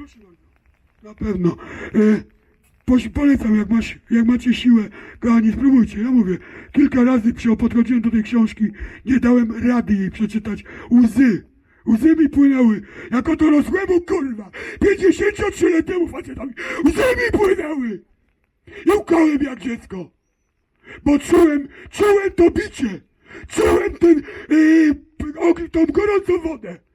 Proszę bardzo. Na pewno. E, polecam, jak, masz, jak macie siłę, kochani, spróbujcie. Ja mówię, kilka razy podchodziłem do tej książki, nie dałem rady jej przeczytać. Łzy. Łzy mi płynęły. Jako dorosłemu, kurwa, 53-letniemu facetowi. Łzy mi płynęły. I łkałem jak dziecko. Bo czułem, czułem to bicie. Czułem ten, yy, tą gorącą wodę.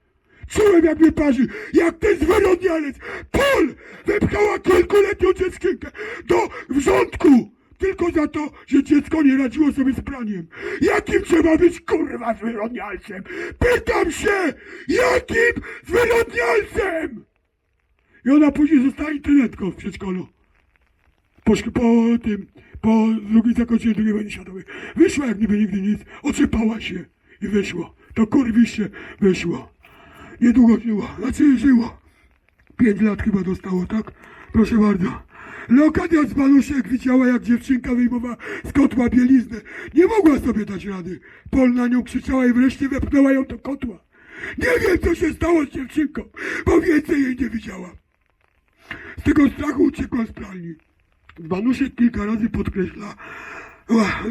Czułem jak mnie parzy, jak ten zwyrodnialec Pol wepchała kilkuletnią dziewczynkę do wrzątku. Tylko za to, że dziecko nie radziło sobie z praniem. Jakim trzeba być kurwa zwyrodnialcem? Pytam się, jakim zwyrodnialcem? I ona później została internetką w przedszkolu po, po tym, po drugiej zakończeniu drugiej wojny światowej. Wyszła jak niby nigdy nic, oczepała się i wyszło. To kurwiście wyszło. Niedługo żyło, znaczy żyło. Pięć lat chyba dostało, tak? Proszę bardzo. Leokadia z Baluszek widziała, jak dziewczynka wyjmowała z kotła bieliznę. Nie mogła sobie dać rady. Pol na nią krzyczała i wreszcie wepchnęła ją do kotła. Nie wiem, co się stało z dziewczynką, bo więcej jej nie widziała. Z tego strachu uciekła z pralni. Banuszek kilka razy podkreśla ła,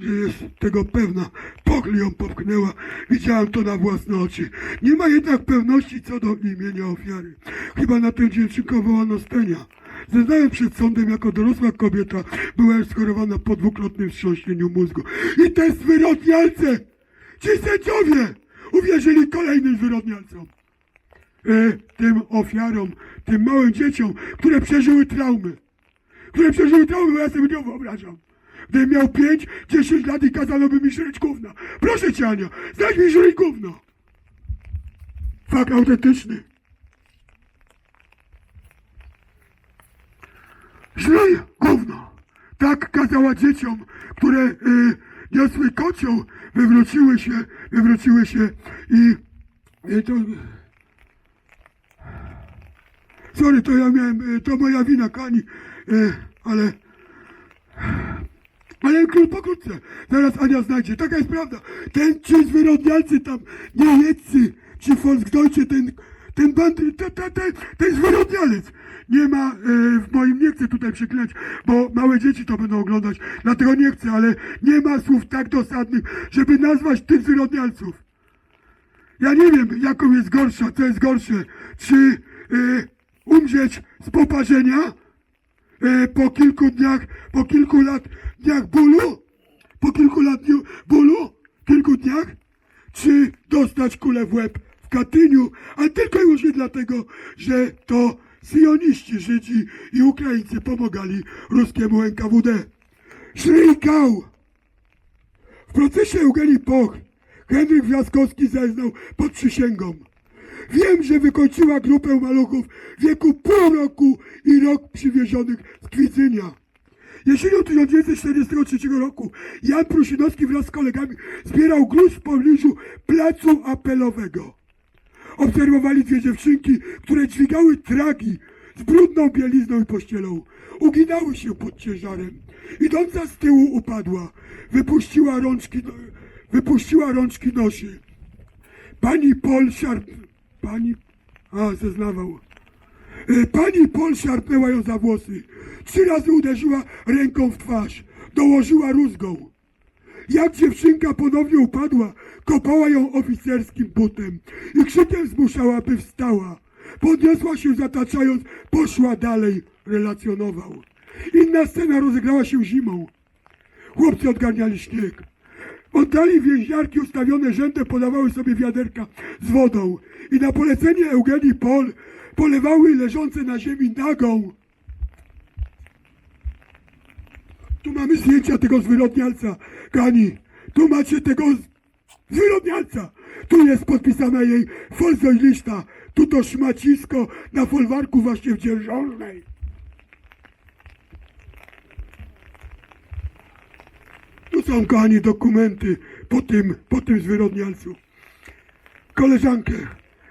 że jest tego pewna. Pogli ją popchnęła. Widziałem to na własne oczy. Nie ma jednak pewności co do imienia ofiary. Chyba na tę dziewczynkę wołano Stenia. Zeznałem przed sądem jako dorosła kobieta była już skorowana po dwukrotnym wstrząśnieniu mózgu. I te zwyrodnialce, ci sędziowie, uwierzyli kolejnym zwyrodnialcom e, tym ofiarom, tym małym dzieciom, które przeżyły traumy. Które przeżyły traumy, bo ja sobie nie wyobrażam. Gdybym miał 5, 10 lat i kazano by mi żreć gówna. Proszę cię, Ania, znajdź mi żreć gówno. Fakt autentyczny. Żryj gówno. Tak kazała dzieciom, które y, niosły kocioł, wywróciły się, wywróciły się i, i to... Sorry, to ja miałem, y, to moja wina, Kani, y, ale... Ale król pokrótce, zaraz Ania znajdzie, taka jest prawda. Ten, ci zwyrodnialcy tam, Niemieccy, ci Volksdeutsche, ten, ten bandy, ten, ten, ten, ten zwyrodnialec. Nie ma, e, w moim, nie chcę tutaj przeklinać, bo małe dzieci to będą oglądać, dlatego nie chcę, ale nie ma słów tak dosadnych, żeby nazwać tych zwyrodnialców. Ja nie wiem, jaką jest gorsza, co jest gorsze. Czy e, umrzeć z poparzenia po kilku dniach, po kilku lat dniach bólu? Po kilku lat bólu? Kilku dniach? Czy dostać kulę w łeb w Katyniu? Ale tylko i wyłącznie dlatego, że to syjoniści, Żydzi i Ukraińcy pomagali ruskiemu NKWD. Szrykał! W procesie Eugenii Poch Henryk Wjaskowski zeznał pod przysięgą. Wiem, że wykończyła grupę maluchów w wieku pół roku i rok przywiezionych z Kwidzynia. Jesienią 1943 roku Jan Prusinowski wraz z kolegami zbierał gruz w pobliżu placu apelowego. Obserwowali dwie dziewczynki, które dźwigały tragi z brudną bielizną i pościelą. Uginały się pod ciężarem. Idąca z tyłu upadła. Wypuściła rączki, wypuściła rączki noszy. Pani Pol. Pani... A, zeznawał. E, Pani Pol szarpnęła ją za włosy. Trzy razy uderzyła ręką w twarz. Dołożyła rózgą. Jak dziewczynka ponownie upadła, kopała ją oficerskim butem i krzykiem zmuszała, by wstała. Podniosła się zataczając, poszła dalej, relacjonował. Inna scena rozegrała się zimą. Chłopcy odgarniali śnieg. Oddali więźniarki ustawione rzędem podawały sobie wiaderka z wodą i na polecenie Eugenii Pol polewały leżące na ziemi nagą. Tu mamy zdjęcia tego zwyrodnialca, Kani. Tu macie tego zwyrodnialca. Tu jest podpisana jej folzojlista. Tu to szmacisko na folwarku właśnie w dzierżążnej. Są, kochani, dokumenty po tym, po tym zwyrodnialcu. Koleżankę.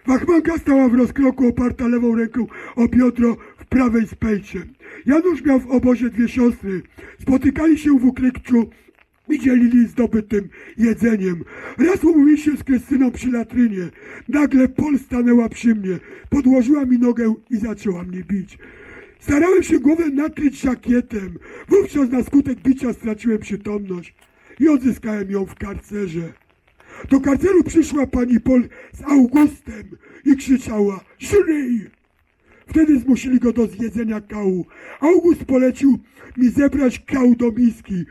Wachmanka stała w rozkroku oparta lewą ręką o biodro w prawej z. Janusz miał w obozie dwie siostry. Spotykali się w ukryciu i dzielili zdobytym jedzeniem. Raz umówił się z Krystyną przy latrynie. Nagle Pol stanęła przy mnie, podłożyła mi nogę i zaczęła mnie bić. Starałem się głowę nakryć żakietem. Wówczas na skutek bicia straciłem przytomność i odzyskałem ją w karcerze. Do karceru przyszła pani Pol z Augustem i krzyczała Żyj! Wtedy zmusili go do zjedzenia kału. August polecił mi zebrać kał do miski,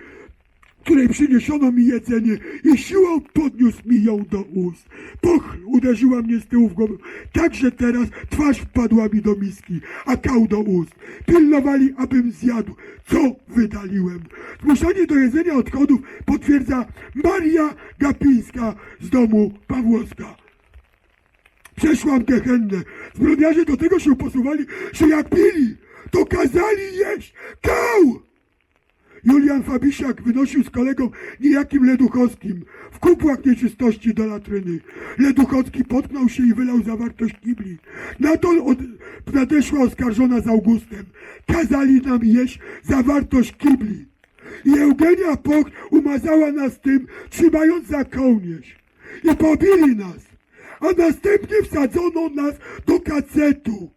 której przyniesiono mi jedzenie i siłą podniósł mi ją do ust. Poch uderzyła mnie z tyłu w głowę, tak że teraz twarz wpadła mi do miski, a kał do ust. Pilnowali, abym zjadł, co wydaliłem. Zmuszanie do jedzenia odchodów potwierdza Maria Gapińska z domu Pawłowska. Przeszłam gehennę. Zbrodniarze do tego się posuwali, że jak pili, to kazali jeść kał! Julian Fabisiak wynosił z kolegą niejakim Leduchowskim w kupłach nieczystości do latryny. Leduchowski potknął się i wylał zawartość kibli. Na to od, nadeszła oskarżona z Augustem. Kazali nam jeść zawartość kibli. I Eugenia Poch umazała nas tym, trzymając za kołnierz. I pobili nas. A następnie wsadzono nas do kacetu.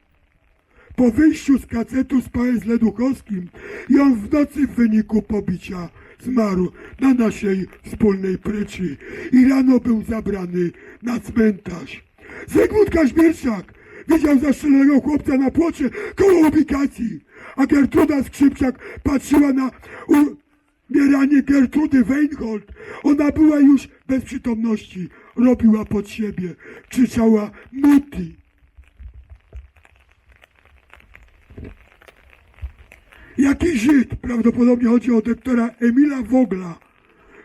Po wyjściu z kacetu spałem z Leduchowskim i on w nocy w wyniku pobicia zmarł na naszej wspólnej pryczy i rano był zabrany na cmentarz. Zygmunt Kaźmierczak widział zastrzelonego chłopca na płocie koło ubikacji, a Gertruda Skrzypczak patrzyła na umieranie Gertrudy Weinhold. Ona była już bez przytomności, robiła pod siebie, krzyczała muti. Jakiś Żyd, prawdopodobnie chodzi o doktora Emila Wogla,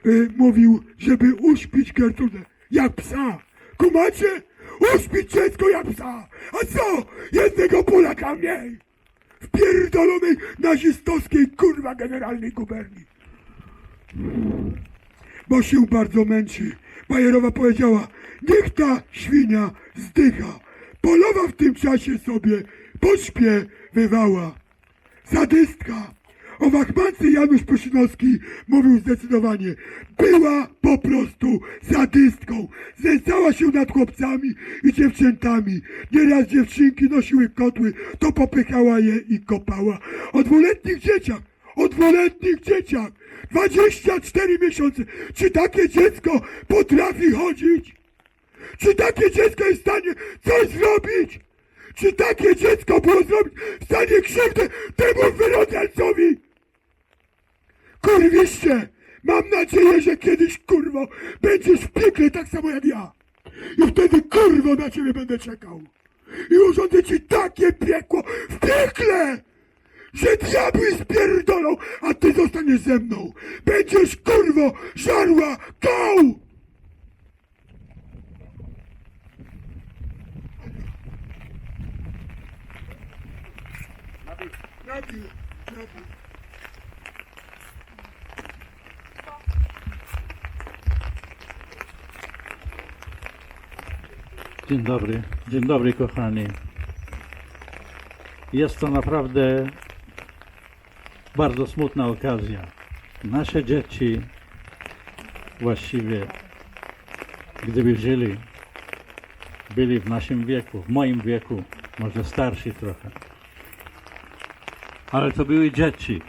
y, mówił, żeby uśpić Gertrudę jak psa. Kumacie? Uśpić dziecko jak psa. A co? Jednego Polaka mniej. W pierdolonej nazistowskiej kurwa generalnej guberni. Bo się bardzo męczy. Bajerowa powiedziała, niech ta świnia zdycha. Polowa w tym czasie sobie pośpiewywała. Sadystka! O wachmance Janusz Puszynowski mówił zdecydowanie. Była po prostu sadystką. Znęcała się nad chłopcami i dziewczętami. Nieraz dziewczynki nosiły kotły, to popychała je i kopała. O dwuletnich dzieciach, o dwuletnich dzieciach! 24 miesiące! Czy takie dziecko potrafi chodzić? Czy takie dziecko jest w stanie coś zrobić? Czy takie dziecko było zrobić w stanie krzywdę temu wyrodzelcowi? Kurwiście! Mam nadzieję, że kiedyś, kurwo, będziesz w piekle tak samo jak ja. I wtedy, kurwo, na ciebie będę czekał. I urządzę ci takie piekło w piekle, że diabły spierdolą, a ty zostaniesz ze mną. Będziesz, kurwo, żarła koł! Dzień dobry, dzień dobry kochani. Jest to naprawdę bardzo smutna okazja. Nasze dzieci właściwie, gdyby żyli, byli w naszym wieku, w moim wieku, może starsi trochę. Ale to były dzieci.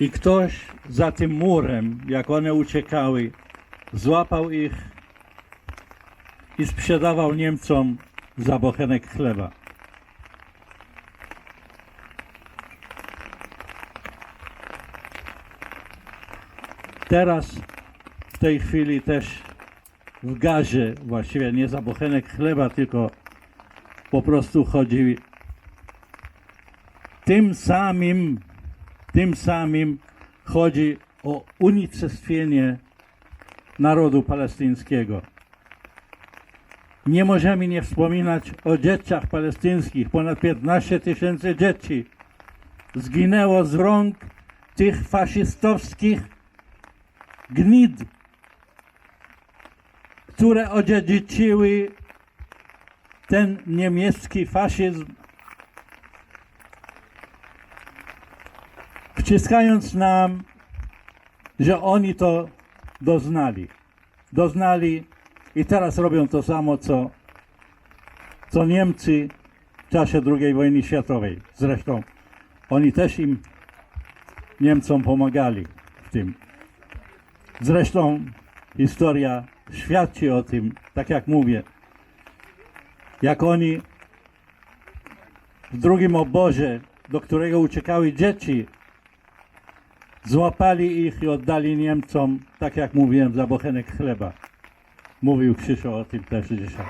I ktoś za tym murem, jak one uciekały, złapał ich i sprzedawał Niemcom za bochenek chleba. Teraz w tej chwili też w gazie, właściwie nie za bochenek chleba, tylko po prostu chodzi tym samym, tym samym chodzi o unicestwienie narodu palestyńskiego. Nie możemy nie wspominać o dzieciach palestyńskich. Ponad 15 tysięcy dzieci zginęło z rąk tych faszystowskich gnid, które odziedziczyły ten niemiecki faszyzm, wciskając nam że oni to doznali. Doznali i teraz robią to samo, co, co Niemcy w czasie II wojny światowej. Zresztą oni też im, Niemcom, pomagali w tym. Zresztą historia świadczy o tym, tak jak mówię, jak oni w drugim obozie, do którego uciekały dzieci, złapali ich i oddali Niemcom, tak jak mówiłem, za bochenek chleba. Mówił Krzysztof o tym też dzisiaj.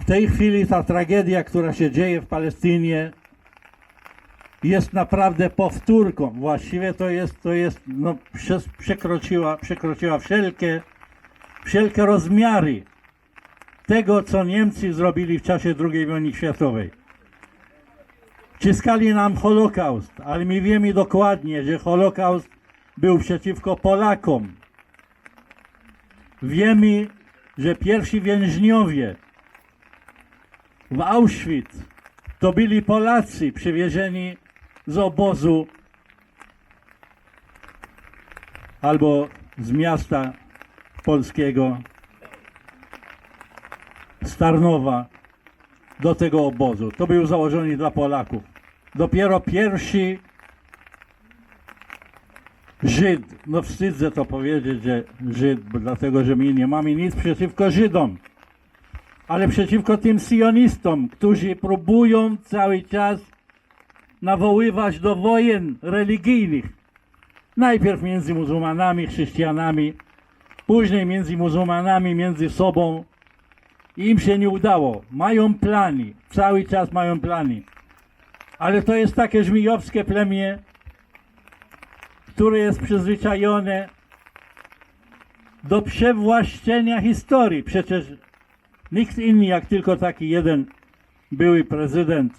W tej chwili ta tragedia, która się dzieje w Palestynie, jest naprawdę powtórką. Właściwie to jest, to jest no, przekroczyła, przekroczyła wszelkie, wszelkie rozmiary tego, co Niemcy zrobili w czasie II wojny światowej. Wciskali nam Holokaust, ale my wiemy dokładnie, że Holokaust był przeciwko Polakom. Wiemy, że pierwsi więźniowie w Auschwitz to byli Polacy przywiezieni z obozu albo z miasta polskiego Starnowa do tego obozu. To był założony dla Polaków. Dopiero pierwszy Żyd, no wstydzę to powiedzieć, że Żyd, dlatego że my nie mamy nic przeciwko Żydom, ale przeciwko tym sionistom, którzy próbują cały czas nawoływać do wojen religijnych. Najpierw między muzułmanami, chrześcijanami, później między muzułmanami, między sobą. Im się nie udało. Mają plany, cały czas mają plany. Ale to jest takie żmijowskie plemię, które jest przyzwyczajone do przewłaszczenia historii. Przecież nikt inny jak tylko taki jeden były prezydent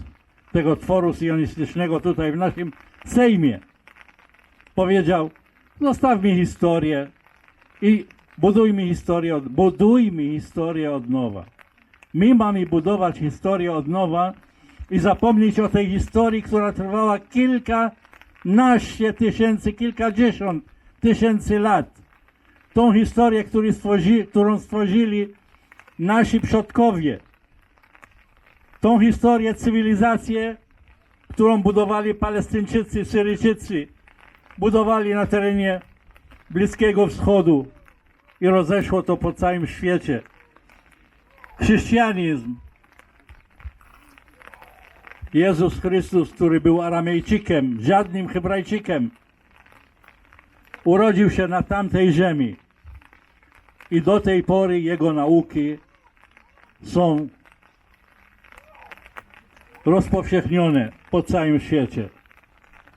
tego tworu sionistycznego tutaj w naszym Sejmie powiedział, zostawmy historię i budujmy historię, od, budujmy historię od nowa. My mamy budować historię od nowa i zapomnieć o tej historii, która trwała kilkanaście tysięcy, kilkadziesiąt tysięcy lat. Tą historię, stworzy, którą stworzyli nasi przodkowie. Tą historię, cywilizację, którą budowali Palestyńczycy, Syryjczycy, budowali na terenie Bliskiego Wschodu i rozeszło to po całym świecie. Chrześcijanizm. Jezus Chrystus, który był Aramejczykiem, żadnym Hebrajczykiem, urodził się na tamtej ziemi i do tej pory jego nauki są rozpowszechnione po całym świecie.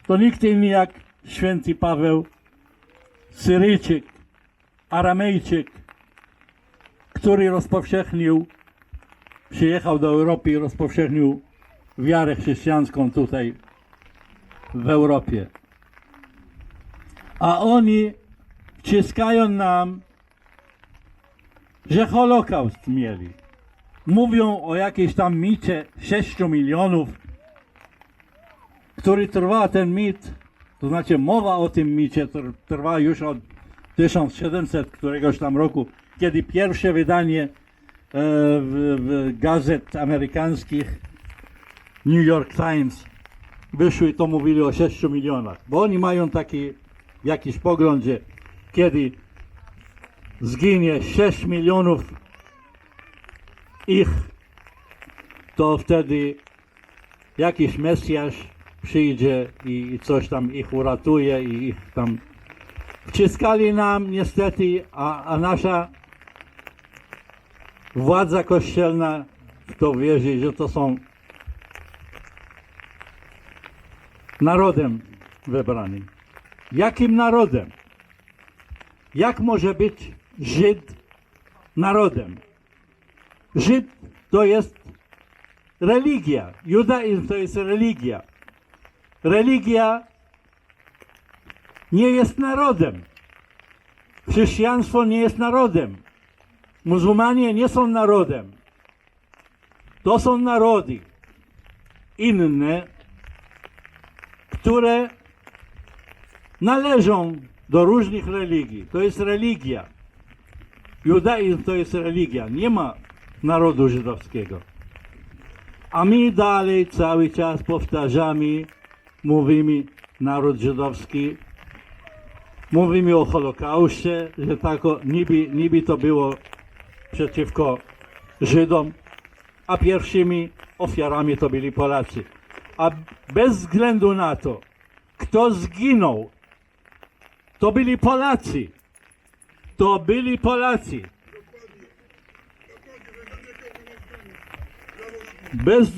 To nikt inny jak święty Paweł, Syryjczyk, Aramejczyk, który rozpowszechnił, przyjechał do Europy i rozpowszechnił wiarę chrześcijańską tutaj w Europie. A oni wciskają nam, że Holokaust mieli. Mówią o jakiejś tam micie 6 milionów, który trwa ten mit, to znaczy mowa o tym micie tr- trwa już od 1700 któregoś tam roku, kiedy pierwsze wydanie e, w, w gazet amerykańskich New York Times wyszły, to mówili o 6 milionach, bo oni mają taki jakiś pogląd, że kiedy zginie 6 milionów ich, to wtedy jakiś Mesjasz przyjdzie i, i coś tam ich uratuje i ich tam wciskali nam niestety, a, a nasza władza kościelna w to wierzy, że to są narodem wybranym. Jakim narodem? Jak może być Żyd narodem? Żyd to jest religia. Judaizm to jest religia. Religia nie jest narodem. Chrześcijaństwo nie jest narodem. Muzułmanie nie są narodem. To są narody inne, które należą do różnych religii. To jest religia. Judaizm to jest religia. Nie ma narodu żydowskiego. A my dalej cały czas powtarzamy, mówimy naród żydowski, mówimy o Holokauście, że tak o- niby, niby to było przeciwko Żydom, a pierwszymi ofiarami to byli Polacy. A bez względu na to, kto zginął, to byli Polacy. To byli Polacy. Bez